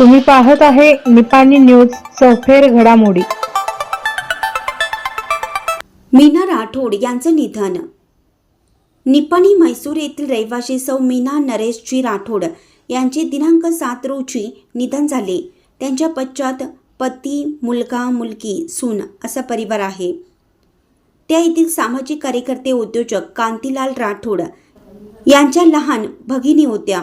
तुम्ही पाहत आहे निपाणी न्यूज चौफेर घडामोडी. मीना राठोड यांचं निधन. निपाणी म्हैसूर येथील रहिवासी सौ मीना नरेशजी राठोड यांचे दिनांक सात रोजी निधन झाले. त्यांच्या पश्चात पती मुलगा मुलगी सून असा परिवार आहे. त्या येथील सामाजिक कार्यकर्ते उद्योजक कांतीलाल राठोड यांच्या लहान भगिनी होत्या.